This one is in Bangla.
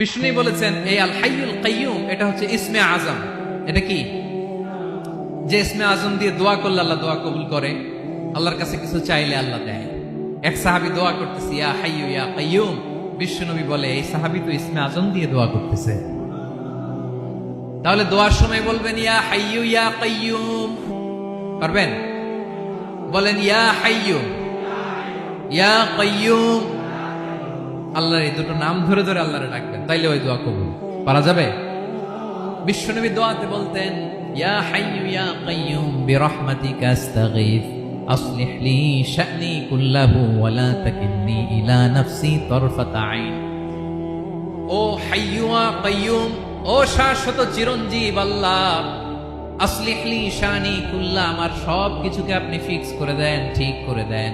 বিষ্ণু বলেছেন, এই আল হাইয়ুল কাইয়ুম, এটা হচ্ছে ইসমে আজম। এটা কি? যে ইসমে আজম দিয়ে দোয়া করলে আল্লাহ দোয়া কবুল করে, আল্লাহর কাছে কিছু চাইলে আল্লাহ দেয়। এক সাহাবি দোয়া করতেছে, ইয়া হাইয়ু, ইয়া কাইয়ুম। বিশ্ব নবী বলে, এই সাহাবি তো ইসমে আজম দিয়ে দোয়া করতেছে। তাহলে দোয়ার সময় বলবেন, ইয়া হাইয়ু, ইয়া কাইয়ুম। পারবেন? বলেন, ইয়া হাইয়ু ইয়া কাইয়ুম। আল্লাহর এই দুটো নাম ধরে ধরে আল্লাহরে ডাকবেন তাইলে ওই দোয়া কবুল পারা যাবে বিশ্বনবী দোয়াতে বলতেন ইয়া হাইয়ু ইয়া কাইয়ুম বিরহমাতিকা আস্তাগীথ أصلح لي شأني كله ولا تكلني إلى نفسي طرفة عين ও হাইয়ুয়া কাইয়ুম ও শাশ্বত চিরঞ্জীব আল্লাহ আসলিহলি শানি কুল্লা আমার সব কিছুকে আপনি ফিক্স করে দেন ঠিক করে দেন